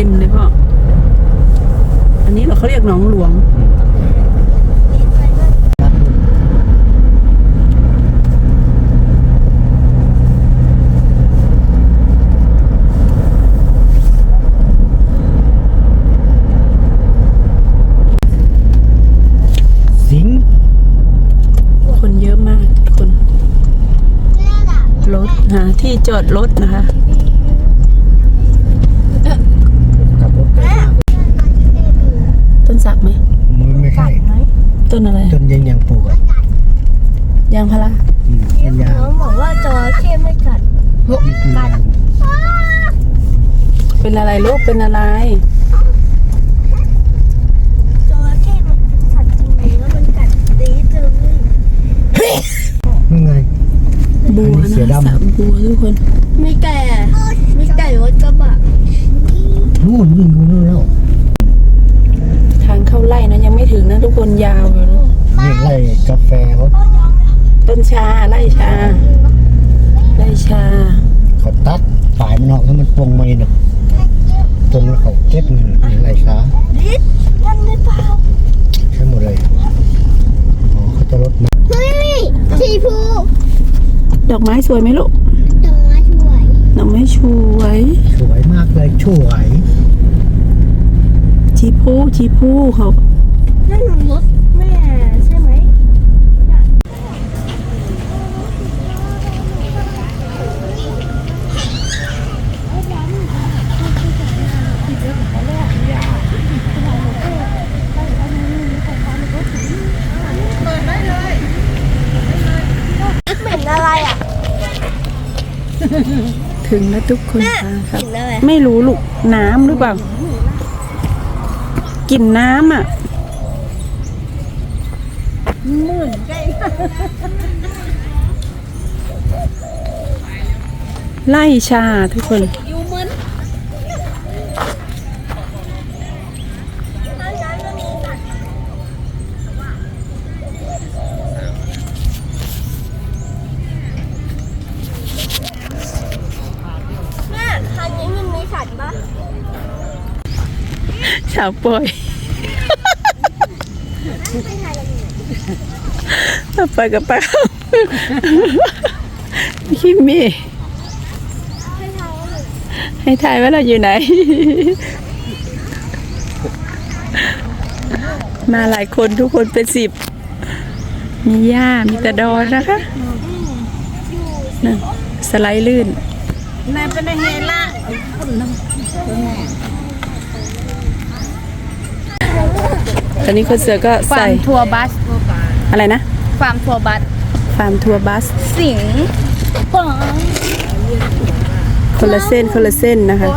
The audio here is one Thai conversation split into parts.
าปลากันเต็มเลยพ่อ อันนี้เหราเขาเรียกหนองหลวงสิงห์คนเยอะมากทุกคนรถหาที่จอดรถนะคะ ขับรถไปมาก ต้นสักไหม มันไม่ใช่ ต้นอะไร จนยังยังปลูกอะ ยางพารา อืมเป็นยาง น้องบอกว่าจระเข้ไม่กัด นี่คือยาง เป็นอะไรลูกเป็นอะไรจระเข้มันเป็นสัตว์จริงๆแล้วมันกัดตีจังเลยนี่ไง บัวอันนี้เสืนะอดำ สามบัวทุกคนมีไก่มีไก่รถกระบะนู่นวิ่งดูนู่นแล้วทางเข้าไร่นะยังไม่ถึงนะทุกคนยาวอยู่นะนี่ไร่กาแฟเขาต้นชาไร่ชาไร่ชา เขาตัดปลายมันออกให้มันปรงไม่เนาะ ตรงแล้วเขาเก็บเงินนี่ไรช้าลิศนั่นหรือเปล่าใช้หมดเลย อ๋อเขาจะลดมาเฮ้ยสีฟูดอกไม้สวยไหมลูก ดอกไม้ช่วยดอกไม้สวย สวยมากเลยช่วยชีพูชีพูเขานั่นรถแม่ใช่ไหม เหม็นอะไรอะ ถึงแล้วทุกคนค่ะครับเหม็นอะไรไม่รู้ลูกน้ำหรือเปล่า กินน้ำอะไล่ชาทุกคน ชาวปอยไปกับไปคิมมี่ให้ทายว่าหนูให้ทายว่าเราอยู่ไหน มาหลายคนทุกคนเป็นสิบ มีย่ามีตะดอนนะคะนั่นสไลด์ลื่นนายเป็นยังไงล่ะ ตอนนี้คนเสือก็ฟาใส่ร์มทัวร์บัสอะไรนะฟาร์มทัวร์บัสฟาร์มทัวร์บัส สิงห์คนละเส้นคนละเส้นนะคะ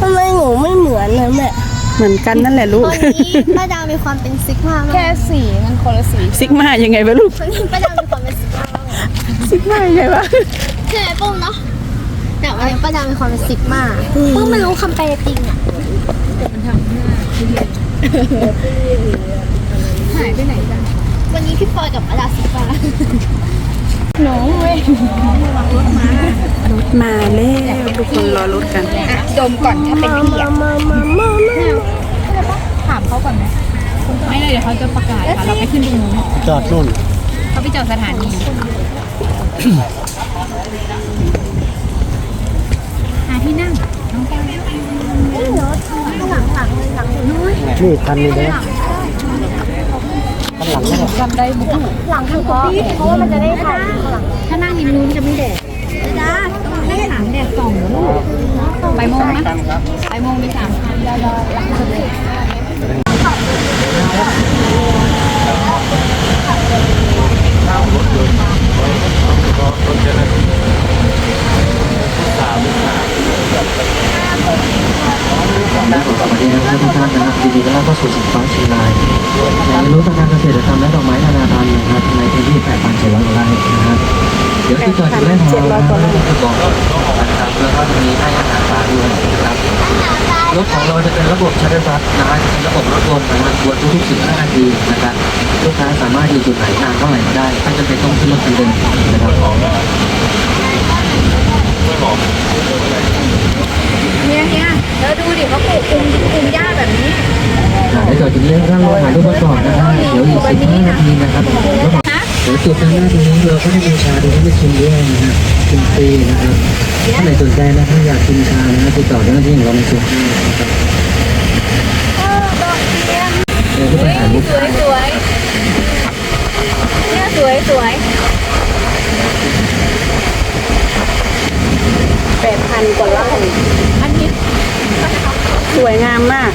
ทำไมหนูไม่เหมือนเลยแม่เหมือนกันนั่นแหละลูก วันนี้ป้าดาวมีความเป็นซิกมามากแค่สีมันคนละสีซิกมายังไงวะลูก วันนี้ป้าดาวมีความเป็นซิกมามากซิกมายังไงวะ ใช่ไหมปุ้มเนาะแต่วันนี้ป้าดาวมีความเป็นซิกมาปุ้มไม่รู้คำแปลจริงอะ หายไปไหนกันวันนี้พี่ปอยกับป้าดาวซิกมาน้องเว้ยรถมาแล้วทุกคนรอรถกันดมก่อนถ้าเป็นพี่อะมามามามาถามเขาก่อนไหมไม่เลยเดี๋ยวเขาจะประกาศค่ะเราไปขึ้นตรงนู้นจอดนู่นเขาไปจอดสถานีหาที่นั่งน้องแก้ว หลังหลังเลยหลังนู้นนี่ทันนี้เลยข้างหลังเขาจำได้บุกหลังทางเพราะเพราะว่ามันจะได้ถ่ายถ้านั่งริมนู้นจะไม่แดด จ้า ไม่ถามแดดส่องเหรอลูกไปโมงนะไปโมงมีสามพันรอรอหลังสุดเลย ด้านของสวัสดีนะครับทุกท่านนะครับยินดีต้อนรับเข้าสู่สินค้าเชียงรายอยากรู้ทางการเกษตรกรรมและดอกไม้นานาพันธุ์นะครับในพื้นที่8,700กว่าไร่นะครับเดี๋ยวที่จอดอยู่ด้านของเรานะครับคือบอกนะครับแล้วก็จะมีให้อาหารปลาด้วยนะครับรถของเราจะเป็นระบบชัตเตอร์บัสนะครับเป็นระบบรถยนต์นะครับวนทุกๆ15นาทีนะครับลูกค้าสามารถอยู่จุดไหนนานเท่าไหร่ก็ได้ไม่จำเป็นต้องขึ้นรถคันเดิมนะครับ เนี่ยเนี่ยแล้วดูดิเขาปลูกคุมคุมหญ้าแบบนี้ค่ะเดี๋ต่อจากนี้ร่านลองหารูปประกอนนะครับ เดี๋ยวอีกสิบห้านาทีนะครับแล้วก็เดี๋ยวจุดด้านหน้าตรงนี้เราก็จะมีชาดูให้มาชิมด้วยนะครับชิมฟรีนะครับท่านไหนสนใจนะถ้าอยากชินชานะติดต่อเจ้าหน้าที่ของเราในชุดนี้นะครับเออดอกเทียนเดี๋ยวก็ไปหาลูกสค้าวยสวยเนี่ยสวยสวย วยงามมาก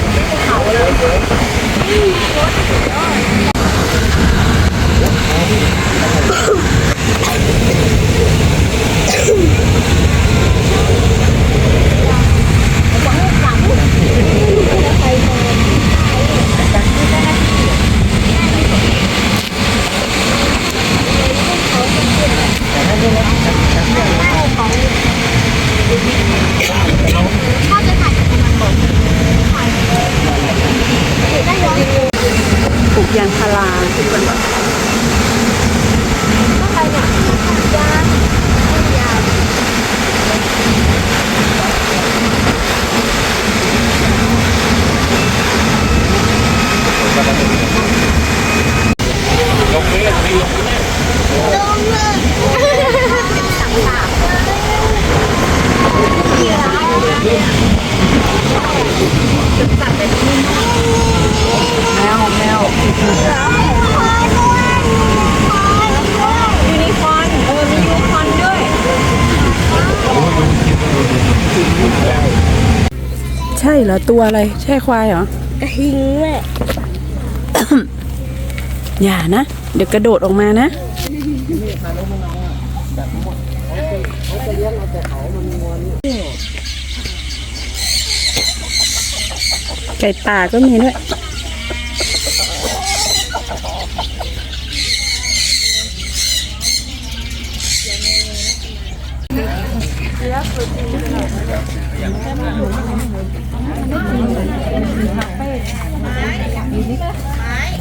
ชอบจะถ่ายกับมันบดถ่ายได้ย้อน ปลูกยางพารา ต้องไปเนี่ยยางยาง แมวแมว ยูนิคอร์นเออมียูนิคอร์นด้วย ใช่ เหรอตัวอะไรใช่ควายเหรอกระทิงแหละอย่านะ เดี๋ยวกระโดดออกมานะไก่ป่าก็มีด้วย อ่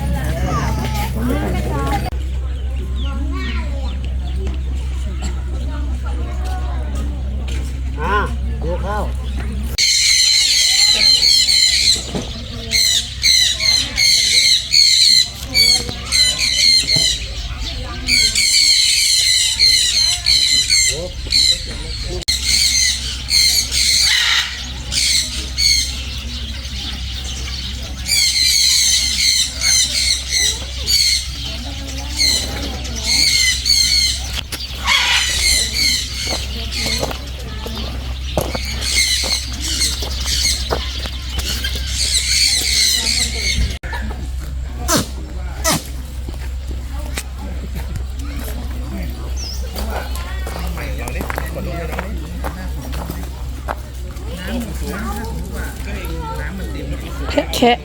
แคะ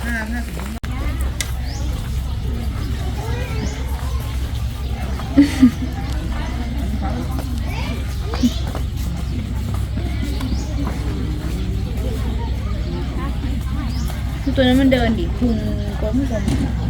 แคะคือตัวนั้นมันเดินดิพุงกลมกลม